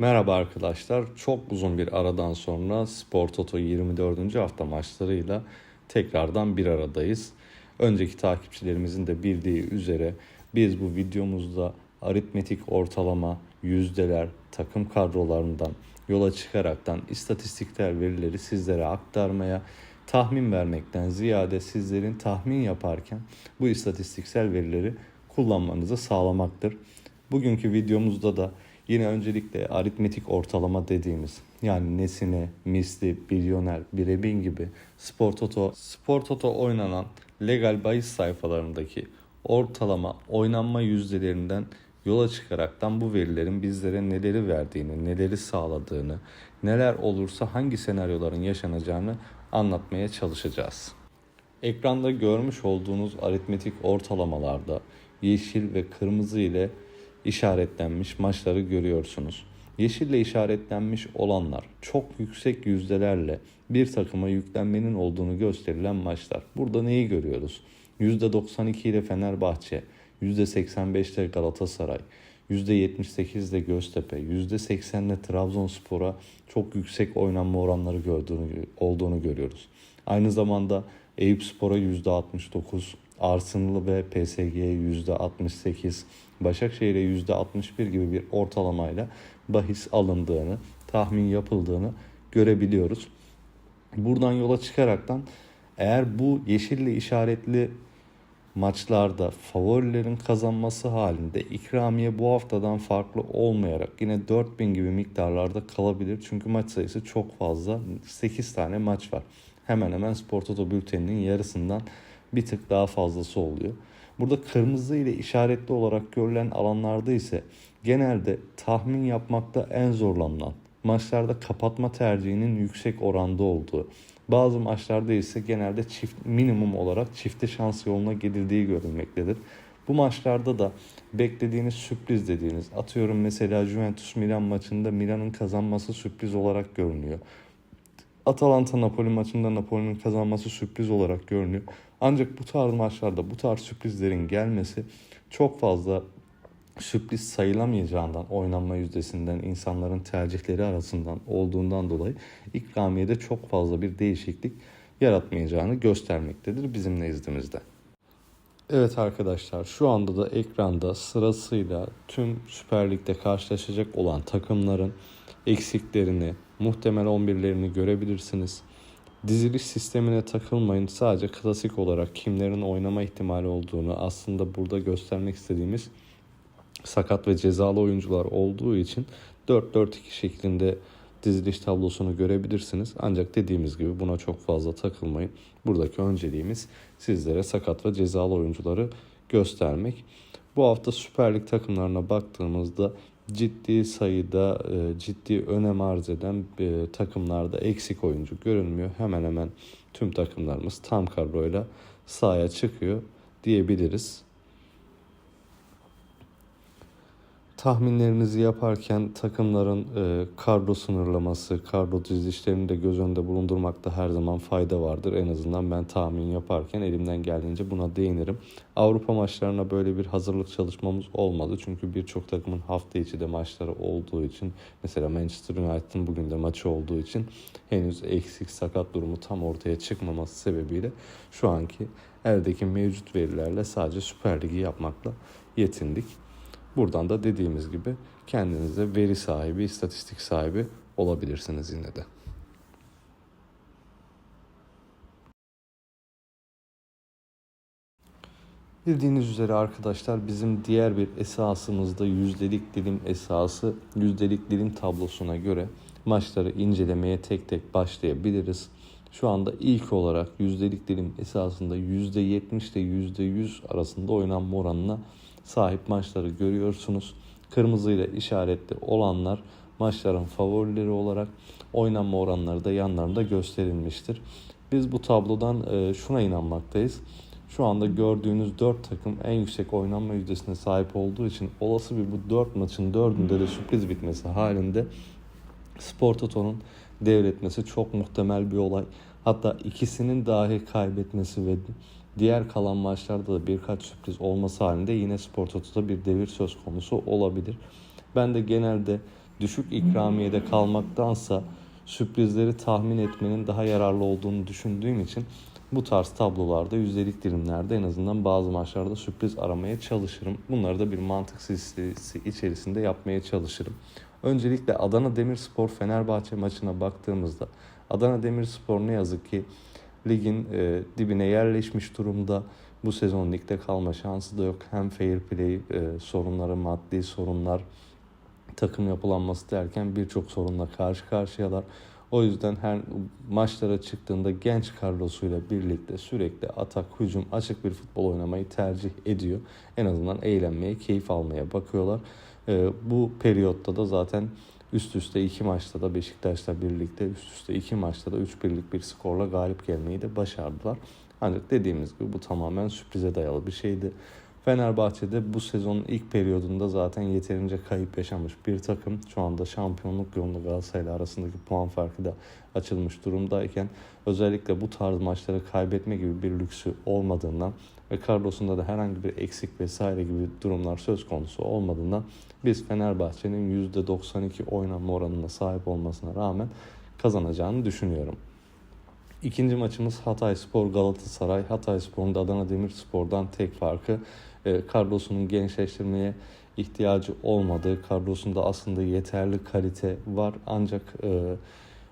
Merhaba arkadaşlar. Çok uzun bir aradan sonra Spor Toto 24. hafta maçlarıyla tekrardan bir aradayız. Önceki takipçilerimizin de bildiği üzere biz bu videomuzda aritmetik ortalama, yüzdeler, takım kadrolarından yola çıkaraktan istatistiksel verileri sizlere aktarmaya, tahmin vermekten ziyade sizlerin tahmin yaparken bu istatistiksel verileri kullanmanızı sağlamaktır. Bugünkü videomuzda da Yine öncelikle aritmetik ortalama dediğimiz yani nesine, misli, milyoner, birebin gibi spor toto, spor toto oynanan legal bahis sayfalarındaki ortalama oynanma yüzdelerinden yola çıkaraktan bu verilerin bizlere neleri verdiğini, neleri sağladığını, neler olursa hangi senaryoların yaşanacağını anlatmaya çalışacağız. Ekranda görmüş olduğunuz aritmetik ortalamalarda yeşil ve kırmızı ile işaretlenmiş maçları görüyorsunuz. Yeşille işaretlenmiş olanlar çok yüksek yüzdelerle bir takıma yüklenmenin olduğunu gösterilen maçlar. Burada neyi görüyoruz? %92 ile Fenerbahçe, %85'te Galatasaray, %78'de Göztepe, %80'de Trabzonspor'a çok yüksek oynanma oranları gördüğünü, olduğunu görüyoruz. Aynı zamanda Eyüp Spor'a %69, Arsenal ve PSG'ye %68, Başakşehir'e %61 gibi bir ortalamayla bahis alındığını, tahmin yapıldığını görebiliyoruz. Buradan yola çıkaraktan eğer bu yeşille işaretli maçlarda favorilerin kazanması halinde ikramiye bu haftadan farklı olmayarak yine 4000 gibi miktarlarda kalabilir. Çünkü maç sayısı çok fazla. 8 tane maç var. Hemen hemen Spor Toto bülteninin yarısından bir tık daha fazlası oluyor. Burada kırmızı ile işaretli olarak görülen alanlarda ise genelde tahmin yapmakta en zorlanılan, maçlarda kapatma tercihinin yüksek oranda olduğu, bazı maçlarda ise genelde çift minimum olarak çifte şans yoluna gidildiği görülmektedir. Bu maçlarda da beklediğiniz sürpriz dediğiniz atıyorum mesela Juventus Milan maçında Milan'ın kazanması sürpriz olarak görünüyor. Atalanta Napoli maçında Napoli'nin kazanması sürpriz olarak görünüyor. Ancak bu tarz maçlarda bu tarz sürprizlerin gelmesi çok fazla sürpriz sayılamayacağından, oynanma yüzdesinden, insanların tercihleri arasından olduğundan dolayı ikramiyede çok fazla bir değişiklik yaratmayacağını göstermektedir bizim nezdimizde. Evet arkadaşlar şu anda da ekranda sırasıyla tüm Süper Lig'de karşılaşacak olan takımların eksiklerini, muhtemel 11'lerini görebilirsiniz. Diziliş sistemine takılmayın. Sadece klasik olarak kimlerin oynama ihtimali olduğunu aslında burada göstermek istediğimiz sakat ve cezalı oyuncular olduğu için 4-4-2 şeklinde diziliş tablosunu görebilirsiniz. Ancak dediğimiz gibi buna çok fazla takılmayın. Buradaki önceliğimiz sizlere sakat ve cezalı oyuncuları göstermek. Bu hafta Süper Lig takımlarına baktığımızda ciddi sayıda e, ciddi önem arz eden e, takımlarda eksik oyuncu görünmüyor. Hemen hemen tüm takımlarımız tam kadroyla sahaya çıkıyor diyebiliriz. Tahminlerinizi yaparken takımların e, kadro sınırlaması, kadro dizilişlerini de göz önünde bulundurmakta her zaman fayda vardır. En azından ben tahmin yaparken elimden geldiğince buna değinirim. Avrupa maçlarına böyle bir hazırlık çalışmamız olmadı. Çünkü birçok takımın hafta içi de maçları olduğu için mesela Manchester United'ın bugün de maçı olduğu için henüz eksik sakat durumu tam ortaya çıkmaması sebebiyle şu anki eldeki mevcut verilerle sadece Süper Ligi yapmakla yetindik. Buradan da dediğimiz gibi kendinize veri sahibi, istatistik sahibi olabilirsiniz yine de. Bildiğiniz üzere arkadaşlar bizim diğer bir esasımızda yüzdelik dilim esası yüzdelik dilim tablosuna göre maçları incelemeye tek tek başlayabiliriz. Şu anda ilk olarak yüzdelik dilim esasında %70 ile %100 arasında oynanma oranına sahip maçları görüyorsunuz. Kırmızı ile işaretli olanlar maçların favorileri olarak oynanma oranları da yanlarında gösterilmiştir. Biz bu tablodan e, şuna inanmaktayız. Şu anda gördüğünüz 4 takım en yüksek oynanma yüzdesine sahip olduğu için olası bir bu 4 maçın 4'ünde de sürpriz bitmesi halinde Spor Toto'nun devretmesi çok muhtemel bir olay. Hatta ikisinin dahi kaybetmesi ve Diğer kalan maçlarda da birkaç sürpriz olması halinde yine Spor Toto'da bir devir söz konusu olabilir. Ben de genelde düşük ikramiyede kalmaktansa sürprizleri tahmin etmenin daha yararlı olduğunu düşündüğüm için bu tarz tablolarda yüzdelik dilimlerde en azından bazı maçlarda sürpriz aramaya çalışırım. Bunları da bir mantık silsilesi içerisinde yapmaya çalışırım. Öncelikle Adana Demirspor Fenerbahçe maçına baktığımızda Adana Demirspor ne yazık ki ligin e, dibine yerleşmiş durumda. Bu sezon ligde kalma şansı da yok. Hem fair play e, sorunları, maddi sorunlar, takım yapılanması derken birçok sorunla karşı karşıyalar. O yüzden her maçlara çıktığında genç Carlos'uyla birlikte sürekli atak, hücum, açık bir futbol oynamayı tercih ediyor. En azından eğlenmeye, keyif almaya bakıyorlar. Ee, bu periyotta da zaten üst üste iki maçta da Beşiktaş'la birlikte üst üste iki maçta da 3 birlik bir skorla galip gelmeyi de başardılar. Ancak dediğimiz gibi bu tamamen sürprize dayalı bir şeydi. Fenerbahçe'de bu sezonun ilk periyodunda zaten yeterince kayıp yaşamış bir takım. Şu anda şampiyonluk yolunda Galatasaray arasındaki puan farkı da açılmış durumdayken özellikle bu tarz maçları kaybetme gibi bir lüksü olmadığından ve Carlos'un da herhangi bir eksik vesaire gibi durumlar söz konusu olmadığından biz Fenerbahçe'nin %92 oynanma oranına sahip olmasına rağmen kazanacağını düşünüyorum. İkinci maçımız Hatay Spor Galatasaray. Hatay Spor'un da Adana Demirspor'dan tek farkı e, Carlos'un gençleştirmeye ihtiyacı olmadığı, Carlos'un da aslında yeterli kalite var ancak e,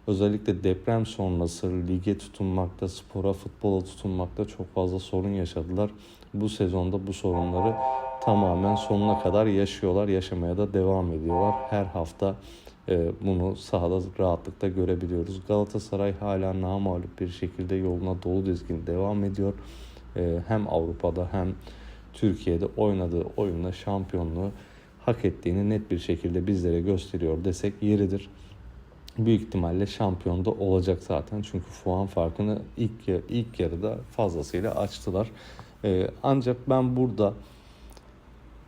özellikle deprem sonrası lige tutunmakta, spora, futbola tutunmakta çok fazla sorun yaşadılar. Bu sezonda bu sorunları tamamen sonuna kadar yaşıyorlar, yaşamaya da devam ediyorlar. Her hafta e, bunu sahada rahatlıkla görebiliyoruz. Galatasaray hala namağlup bir şekilde yoluna dolu dizgin devam ediyor. E, hem Avrupa'da hem Türkiye'de oynadığı oyunla şampiyonluğu hak ettiğini net bir şekilde bizlere gösteriyor desek yeridir. Büyük ihtimalle şampiyon da olacak zaten. Çünkü puan farkını ilk ilk yarıda fazlasıyla açtılar. Ee, ancak ben burada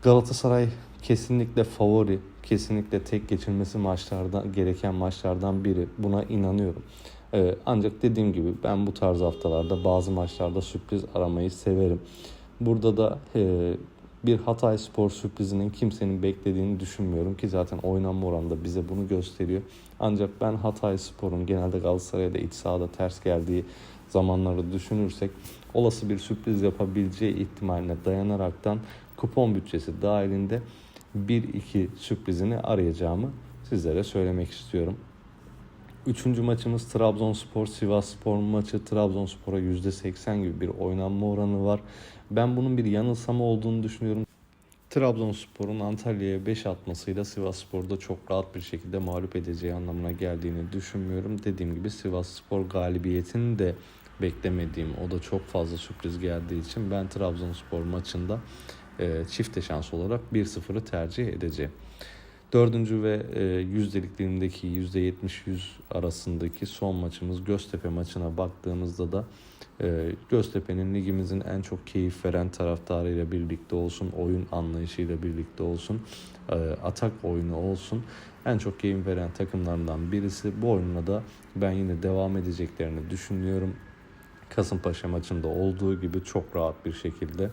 Galatasaray kesinlikle favori, kesinlikle tek geçilmesi maçlardan gereken maçlardan biri. Buna inanıyorum. Ee, ancak dediğim gibi ben bu tarz haftalarda bazı maçlarda sürpriz aramayı severim. Burada da e, bir Hatay Spor sürprizinin kimsenin beklediğini düşünmüyorum ki zaten oynanma oranında bize bunu gösteriyor. Ancak ben Hatay Spor'un genelde Galatasaray'da iç sahada ters geldiği zamanları düşünürsek olası bir sürpriz yapabileceği ihtimaline dayanaraktan kupon bütçesi dahilinde 1-2 sürprizini arayacağımı sizlere söylemek istiyorum. Üçüncü maçımız Trabzonspor Sivas Spor maçı. Trabzonspor'a %80 gibi bir oynanma oranı var. Ben bunun bir yanılsama olduğunu düşünüyorum. Trabzonspor'un Antalya'ya 5 atmasıyla Sivas Spor'da çok rahat bir şekilde mağlup edeceği anlamına geldiğini düşünmüyorum. Dediğim gibi Sivas Spor galibiyetini de beklemediğim, o da çok fazla sürpriz geldiği için ben Trabzonspor maçında e, çifte şans olarak 1-0'ı tercih edeceğim. Dördüncü ve e, yüzdeliklerindeki %70-100 arasındaki son maçımız Göztepe maçına baktığımızda da e, Göztepe'nin ligimizin en çok keyif veren taraftarıyla birlikte olsun, oyun anlayışıyla birlikte olsun, e, atak oyunu olsun en çok keyif veren takımlarından birisi. Bu oyunla da ben yine devam edeceklerini düşünüyorum. Kasımpaşa maçında olduğu gibi çok rahat bir şekilde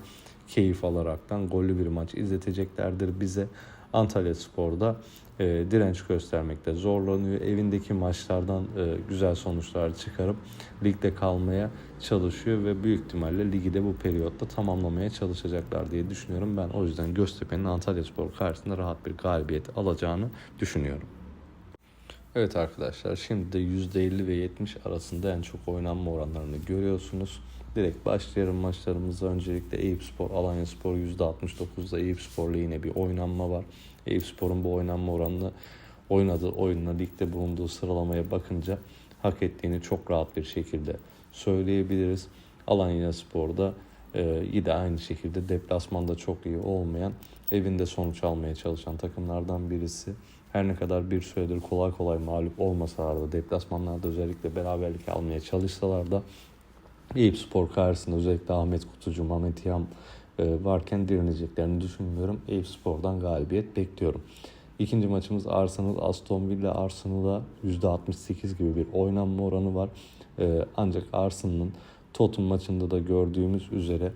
keyif alaraktan gollü bir maç izleteceklerdir bize. Antalya Spor'da e, direnç göstermekte zorlanıyor. Evindeki maçlardan e, güzel sonuçlar çıkarıp ligde kalmaya çalışıyor ve büyük ihtimalle ligi de bu periyotta tamamlamaya çalışacaklar diye düşünüyorum. Ben o yüzden Göztepe'nin Antalya Spor karşısında rahat bir galibiyet alacağını düşünüyorum. Evet arkadaşlar şimdi de %50 ve 70 arasında en çok oynanma oranlarını görüyorsunuz. Direkt başlayalım maçlarımıza. Öncelikle Eyüp Spor, Alanya Spor %69'da Eyüp Spor'la yine bir oynanma var. Eyüp Spor'un bu oynanma oranını oynadığı oyunla ligde bulunduğu sıralamaya bakınca hak ettiğini çok rahat bir şekilde söyleyebiliriz. Alanya Spor'da e, yine aynı şekilde deplasmanda çok iyi olmayan, evinde sonuç almaya çalışan takımlardan birisi. Her ne kadar bir süredir kolay kolay mağlup olmasalar da deplasmanlarda özellikle beraberlik almaya çalışsalar da Eyüp Spor karşısında özellikle Ahmet Kutucu, Mehmet Yam e, varken direneceklerini düşünmüyorum. Eyüp Spor'dan galibiyet bekliyorum. İkinci maçımız Arsenal Aston Villa Arsenal'a %68 gibi bir oynanma oranı var. E, ancak Arsenal'ın Tottenham maçında da gördüğümüz üzere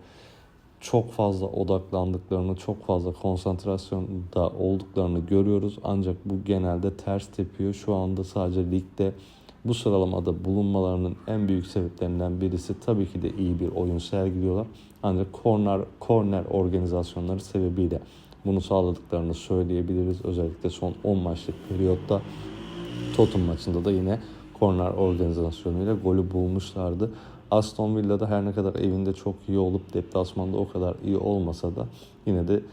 çok fazla odaklandıklarını, çok fazla konsantrasyonda olduklarını görüyoruz. Ancak bu genelde ters tepiyor. Şu anda sadece ligde bu sıralamada bulunmalarının en büyük sebeplerinden birisi tabii ki de iyi bir oyun sergiliyorlar. Ancak korner, korner organizasyonları sebebiyle bunu sağladıklarını söyleyebiliriz. Özellikle son 10 maçlık periyotta Tottenham maçında da yine korner organizasyonuyla golü bulmuşlardı. Aston Villa'da her ne kadar evinde çok iyi olup deplasmanda o kadar iyi olmasa da yine de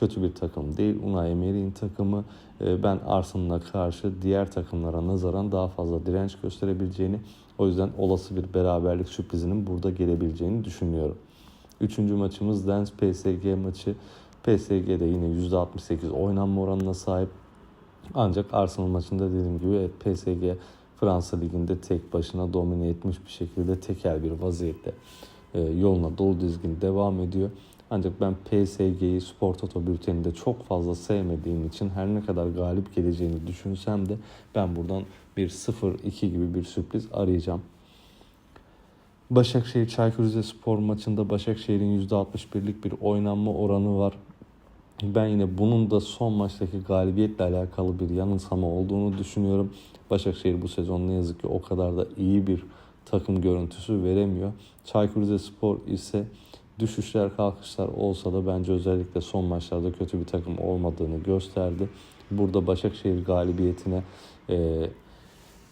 kötü bir takım değil. Unai Emery'in takımı e, ben Arsenal'a karşı diğer takımlara nazaran daha fazla direnç gösterebileceğini o yüzden olası bir beraberlik sürprizinin burada gelebileceğini düşünüyorum. Üçüncü maçımız Lens PSG maçı. PSG'de yine %68 oynanma oranına sahip. Ancak Arsenal maçında dediğim gibi PSG Fransa Ligi'nde tek başına domine etmiş bir şekilde tekel bir vaziyette e, yoluna dolu dizgin devam ediyor. Ancak ben PSG'yi Spor Toto bülteninde çok fazla sevmediğim için her ne kadar galip geleceğini düşünsem de ben buradan bir 0-2 gibi bir sürpriz arayacağım. Başakşehir Çaykur Rizespor maçında Başakşehir'in %61'lik bir oynanma oranı var. Ben yine bunun da son maçtaki galibiyetle alakalı bir yanılsama olduğunu düşünüyorum. Başakşehir bu sezon ne yazık ki o kadar da iyi bir takım görüntüsü veremiyor. Çaykur Rizespor ise düşüşler kalkışlar olsa da bence özellikle son maçlarda kötü bir takım olmadığını gösterdi. Burada Başakşehir galibiyetine e,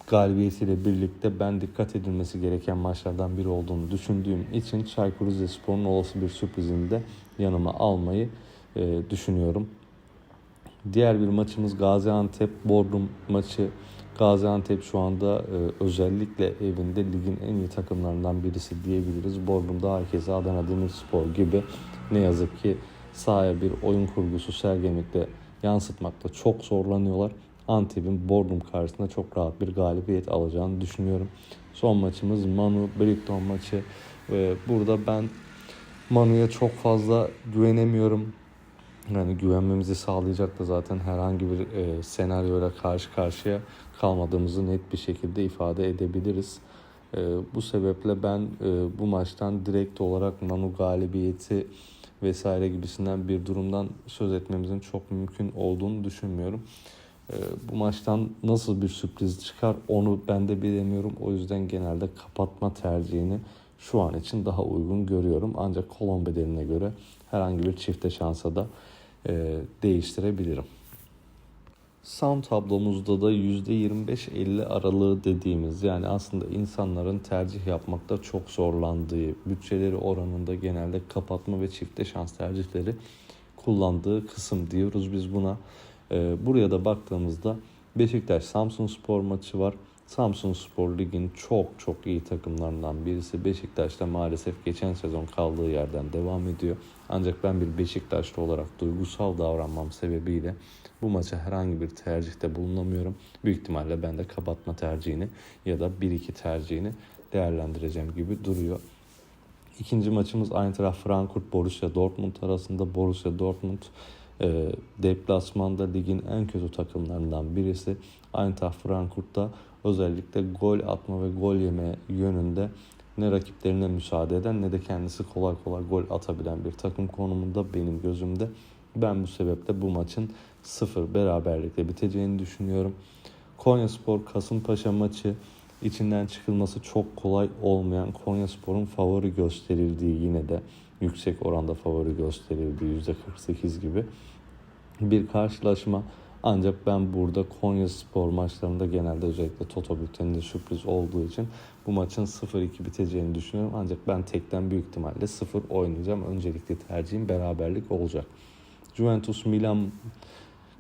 galibiyetiyle birlikte ben dikkat edilmesi gereken maçlardan biri olduğunu düşündüğüm için Çaykur Rizespor'un olası bir sürprizini de yanıma almayı e, düşünüyorum. Diğer bir maçımız Gaziantep Bodrum maçı. Gaziantep şu anda e, özellikle evinde ligin en iyi takımlarından birisi diyebiliriz. Bodrum'da herkese Adana Demirspor gibi ne yazık ki sahaya bir oyun kurgusu sergilemekte yansıtmakta çok zorlanıyorlar. Antep'in Bodrum karşısında çok rahat bir galibiyet alacağını düşünüyorum. Son maçımız Manu Brighton maçı ve burada ben Manu'ya çok fazla güvenemiyorum. Yani güvenmemizi sağlayacak da zaten herhangi bir e, senaryoyla karşı karşıya kalmadığımızı net bir şekilde ifade edebiliriz. E, bu sebeple ben e, bu maçtan direkt olarak Manu galibiyeti vesaire gibisinden bir durumdan söz etmemizin çok mümkün olduğunu düşünmüyorum. E, bu maçtan nasıl bir sürpriz çıkar onu ben de bilemiyorum. O yüzden genelde kapatma tercihini şu an için daha uygun görüyorum. Ancak kolon bedeline göre herhangi bir çifte şansa da değiştirebilirim. Sound tablomuzda da %25-50 aralığı dediğimiz yani aslında insanların tercih yapmakta çok zorlandığı, bütçeleri oranında genelde kapatma ve çifte şans tercihleri kullandığı kısım diyoruz biz buna. E, buraya da baktığımızda Beşiktaş Samsun Spor maçı var. Samsun Spor Lig'in çok çok iyi takımlarından birisi. Beşiktaş'ta maalesef geçen sezon kaldığı yerden devam ediyor. Ancak ben bir Beşiktaşlı olarak duygusal davranmam sebebiyle bu maça herhangi bir tercihte bulunamıyorum. Büyük ihtimalle ben de kapatma tercihini ya da 1-2 tercihini değerlendireceğim gibi duruyor. İkinci maçımız Eintracht Frankfurt Borussia Dortmund arasında. Borussia Dortmund e, deplasmanda ligin en kötü takımlarından birisi. Eintracht Frankfurt'ta özellikle gol atma ve gol yeme yönünde ne rakiplerine müsaade eden ne de kendisi kolay kolay gol atabilen bir takım konumunda benim gözümde. Ben bu sebeple bu maçın sıfır beraberlikle biteceğini düşünüyorum. Konya Spor Kasımpaşa maçı içinden çıkılması çok kolay olmayan Konya Spor'un favori gösterildiği yine de yüksek oranda favori gösterildiği %48 gibi bir karşılaşma. Ancak ben burada Konya Spor maçlarında genelde özellikle Toto bülteninde sürpriz olduğu için bu maçın 0-2 biteceğini düşünüyorum. Ancak ben tekten büyük ihtimalle 0 oynayacağım. Öncelikli tercihim beraberlik olacak. Juventus Milan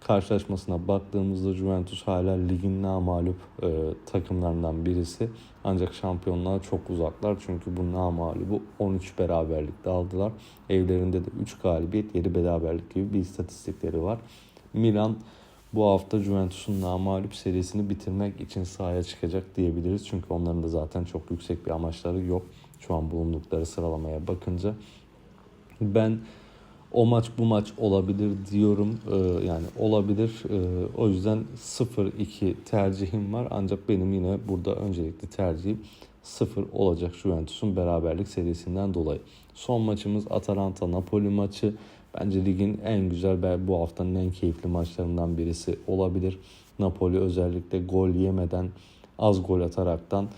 karşılaşmasına baktığımızda Juventus hala ligin namalup e, takımlarından birisi. Ancak şampiyonluğa çok uzaklar çünkü bu namalubu 13 beraberlikte aldılar. Evlerinde de 3 galibiyet 7 beraberlik gibi bir istatistikleri var. Milan bu hafta Juventus'un namalup serisini bitirmek için sahaya çıkacak diyebiliriz. Çünkü onların da zaten çok yüksek bir amaçları yok. Şu an bulundukları sıralamaya bakınca. Ben o maç bu maç olabilir diyorum. Ee, yani olabilir. Ee, o yüzden 0-2 tercihim var. Ancak benim yine burada öncelikli tercihim 0 olacak Juventus'un beraberlik serisinden dolayı. Son maçımız Atalanta-Napoli maçı. Bence ligin en güzel ve bu haftanın en keyifli maçlarından birisi olabilir. Napoli özellikle gol yemeden az gol ataraktan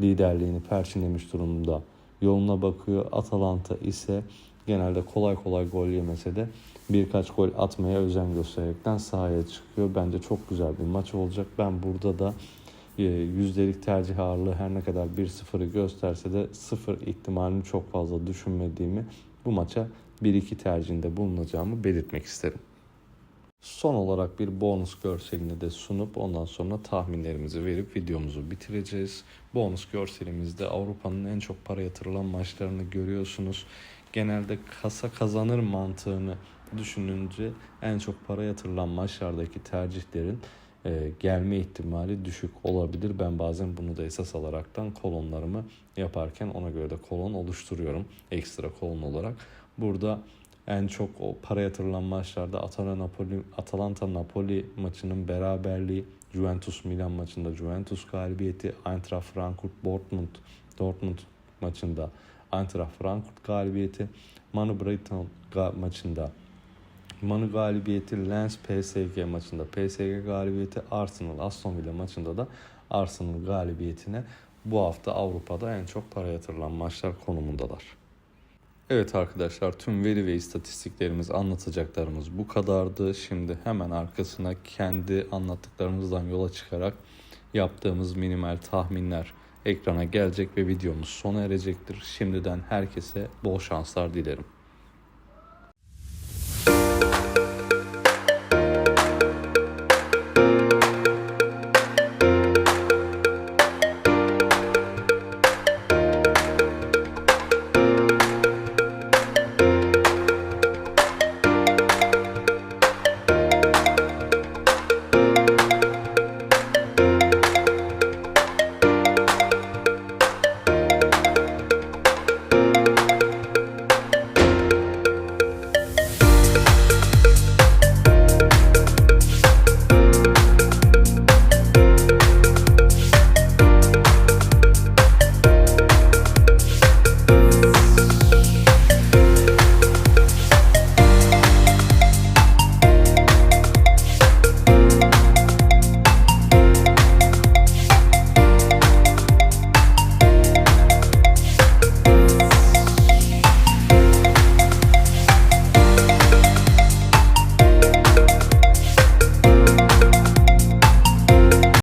liderliğini perçinlemiş durumda. Yoluna bakıyor. Atalanta ise genelde kolay kolay gol yemese de birkaç gol atmaya özen göstererekten sahaya çıkıyor. Bence çok güzel bir maç olacak. Ben burada da e, yüzdelik tercih ağırlığı her ne kadar 1-0'ı gösterse de 0 ihtimalini çok fazla düşünmediğimi bu maça 1-2 tercihinde bulunacağımı belirtmek isterim. Son olarak bir bonus görselini de sunup ondan sonra tahminlerimizi verip videomuzu bitireceğiz. Bonus görselimizde Avrupa'nın en çok para yatırılan maçlarını görüyorsunuz. Genelde kasa kazanır mantığını düşününce en çok para yatırılan maçlardaki tercihlerin e, gelme ihtimali düşük olabilir. Ben bazen bunu da esas alaraktan kolonlarımı yaparken ona göre de kolon oluşturuyorum ekstra kolon olarak. Burada en çok o para yatırılan maçlarda Atalanta Napoli Atalanta Napoli maçının beraberliği, Juventus Milan maçında Juventus galibiyeti, Eintracht Frankfurt Dortmund Dortmund maçında Eintracht Frankfurt galibiyeti, Manu Brighton maçında Manu galibiyeti, Lens PSG maçında PSG galibiyeti, Arsenal Aston Villa maçında da Arsenal galibiyetine bu hafta Avrupa'da en çok para yatırılan maçlar konumundalar. Evet arkadaşlar tüm veri ve istatistiklerimiz anlatacaklarımız bu kadardı. Şimdi hemen arkasına kendi anlattıklarımızdan yola çıkarak yaptığımız minimal tahminler ekrana gelecek ve videomuz sona erecektir. Şimdiden herkese bol şanslar dilerim.